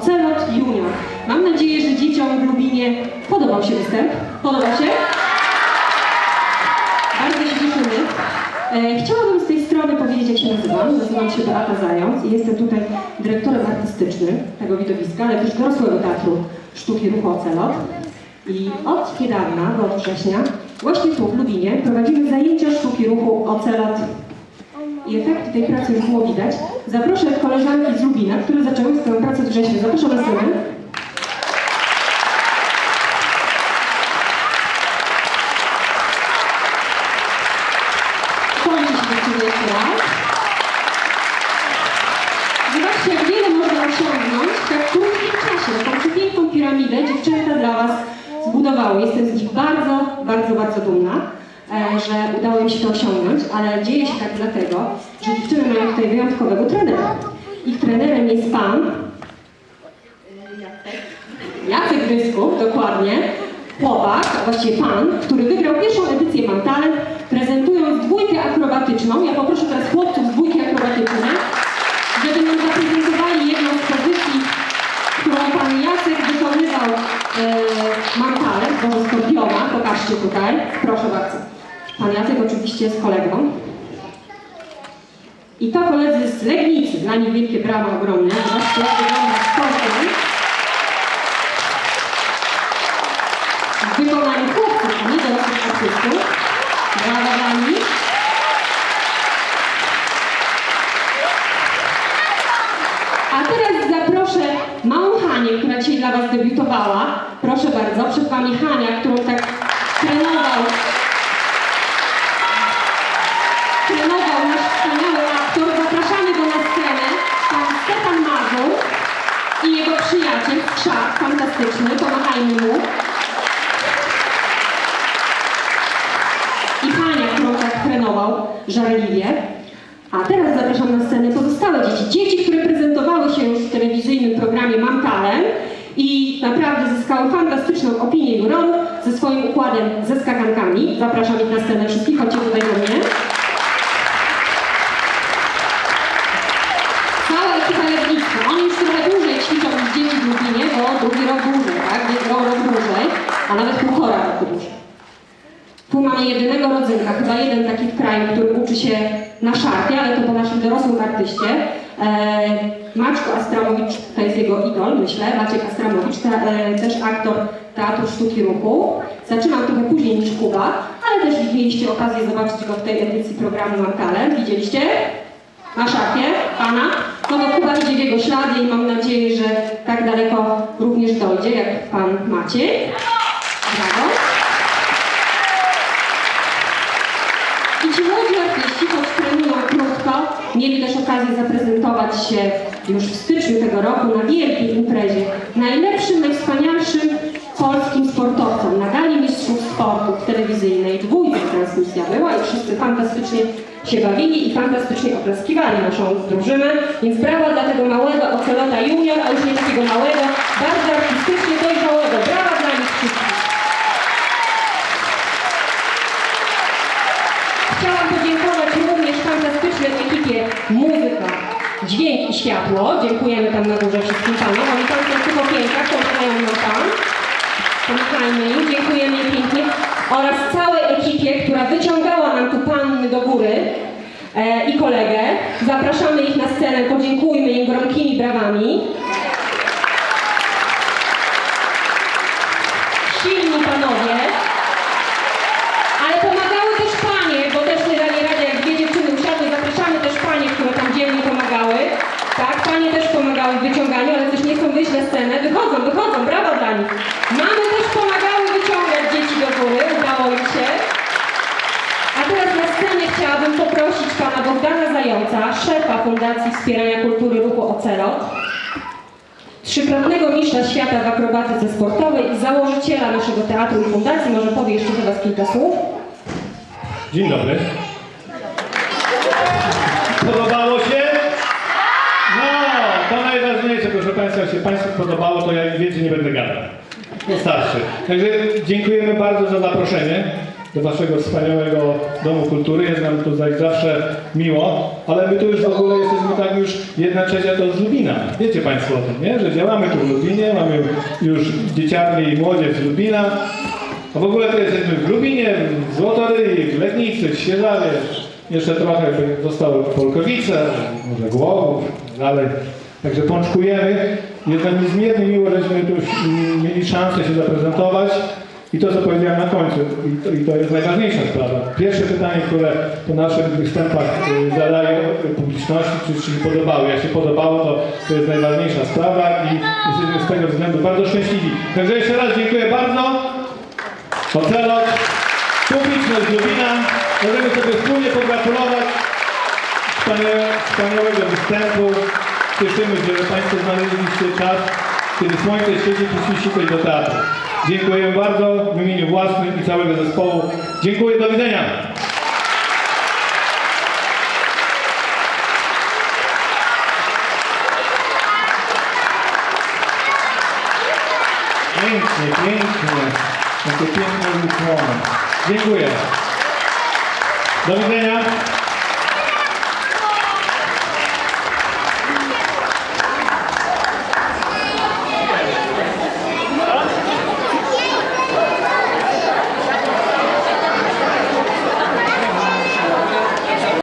Ocelot Junior. Mam nadzieję, że dzieciom w Lubinie podobał się występ. Podoba się? Bardzo się cieszymy. E, chciałabym z tej strony powiedzieć, jak się nazywam. Nazywam się Beata Zając i jestem tutaj dyrektorem artystycznym tego widowiska, ale też dorosłego teatru sztuki ruchu Ocelot. I od niedawna, bo od września, właśnie tu w Lubinie prowadzimy zajęcia sztuki ruchu Ocelot i efekty tej pracy już było widać. Zaproszę koleżanki z Lubina, które zaczęły swoją pracę w wrześniu. Zapraszam na scenę. Zobaczcie, jak wiele można osiągnąć w tak krótkim czasie. Taką przepiękną piramidę dziewczęta dla Was zbudowały. Jestem z nich bardzo, bardzo, bardzo dumna, że udało mi się to osiągnąć, ale dzieje się tak dlatego, że dziewczyny mają tutaj wyjątkowego trenera. Ich trenerem jest Pan Jacek Grysków, dokładnie, chłopak, a właściwie pan, który wygrał pierwszą edycję Mam Talent, prezentując dwójkę akrobatyczną. Ja poproszę teraz chłopców z dwójki akrobatycznej, żeby nam zaprezentowali jedną z pozycji, którą pan Jacek wykonywał e, Mam Talent, Boże Skorpiona, pokażcie tutaj, proszę bardzo. Pan Jacek oczywiście z kolegą. I to koledzy z Legnicy, dla nich wielkie brawa ogromne, zobaczcie jak wygląda Skorpion. w wykonaniu chłopców, a nie dorosłych artystów. Brawa dla nich. A teraz zaproszę małą Hanię, która dzisiaj dla Was debiutowała. Proszę bardzo, przed Wami Hania, którą tak trenował. Trenował nasz wspaniały aktor. Zapraszamy go na scenę. Pan Stefan Mazur i jego przyjaciel, Krzak, fantastyczny. Pomachajmy mu. i Hania, którą tak trenował żarliwie. A teraz zapraszam na scenę pozostałe dzieci. Dzieci, które prezentowały się już w telewizyjnym programie Mam Talent i naprawdę zyskały fantastyczną opinię juronów ze swoim układem ze skakankami. Zapraszam ich na scenę wszystkich, chodźcie tutaj do mnie. Cała ekipa Legnicka. Oni już trochę dłużej ćwiczą niż dzieci w Lubinie, bo drugi rok dłużej, tak? Rok, rok dłużej, a nawet półtora roku dłużej. Tu mamy jedynego rodzynka, chyba jeden taki w kraju, który uczy się na szarpie, ale to po naszym dorosłym artyście. E, Maczko Astramowicz to jest jego idol, myślę, Maciek Astramowicz, e, też aktor Teatru Sztuki Ruchu. Zaczynał trochę później niż Kuba, ale też mieliście okazję zobaczyć go w tej edycji programu Mam Talent. Widzieliście? Na szarpie, pana. No to Kuba idzie w jego ślady i mam nadzieję, że tak daleko również dojdzie, jak pan Maciej. Brawo. I ci młodzi artyści, choć trenują krótko, mieli też okazję zaprezentować się już w styczniu tego roku na wielkiej imprezie. Najlepszym, najwspanialszym polskim sportowcom na sportu telewizyjnej. Dwójka transmisja była i wszyscy fantastycznie się bawili i fantastycznie oklaskiwali naszą drużynę. Więc brawa dla tego małego ocelota junior, a już nie takiego małego, bardzo artystycznie dojrzałego. Brawa dla nich wszystkich. Chciałam podziękować również fantastycznej ekipie Muzyka, Dźwięk i Światło. Dziękujemy tam na górze wszystkim panom. Oni tam są w tych okienkach, pomagają nam tam. Dziękujemy im pięknie. Oraz całej ekipie, która wyciągała nam tu panny do góry e, i kolegę. Zapraszamy ich na scenę, podziękujmy im gromkimi brawami. Silni panowie. Ale pomagały też panie, bo też nie dali rady, jak dwie dziewczyny usiadły, zapraszamy też panie, które tam dzielnie pomagały. Tak, panie też pomagały w wyciąganiu, ale też nie chcą wyjść na scenę. Wychodzą, wychodzą, brawa dla nich też pomagały wyciągać dzieci do góry, udało im się. A teraz na scenę poprosić pana Bogdana Zająca, szefa Fundacji Wspierania Kultury Ruchu Ocelot, trzykrotnego mistrza świata w akrobatyce sportowej i założyciela naszego teatru i fundacji. Może powie jeszcze do Was kilka słów. Dzień dobry. Podobało się? No, to najważniejsze, proszę Państwa, jak się Państwu podobało, to ja więcej nie będę gadał. Wystarczy. Także dziękujemy bardzo za zaproszenie. Do Waszego wspaniałego Domu Kultury. Jest nam tutaj zawsze miło, ale my tu już w ogóle jesteśmy tak już jedna trzecia to z Lubina. Wiecie Państwo o tym, nie? Że działamy tu w Lubinie, mamy już dzieciarnię i młodzież z Lubina. A w ogóle to jesteśmy w Lubinie, w Złotoryi, w Legnicy, w Sierzawie. Jeszcze trochę zostały Polkowice, może Głogów, dalej. Także pączkujemy. Jest nam niezmiernie miło, żeśmy tu mieli szansę się zaprezentować. I to, co powiedziałem na końcu, i to, i to jest najważniejsza sprawa. Pierwsze pytanie, które po naszych występach y, zadaję publiczności, czy, się podobało. Jak się podobało, to, to jest najważniejsza sprawa i jesteśmy z tego względu bardzo szczęśliwi. Także jeszcze raz dziękuję bardzo. Ocelot, publiczność Lubina. Możemy sobie wspólnie pogratulować wspaniałe- wspaniałego występu. Cieszymy się, że Państwo znaleźliście czas, kiedy słońce świeci, przyszliście coś do teatru. Dziękuję bardzo w imieniu własnym i całego zespołu. Dziękuję, do widzenia. Pięknie, pięknie. Jakie piękne wykonane. Dziękuję. Do widzenia.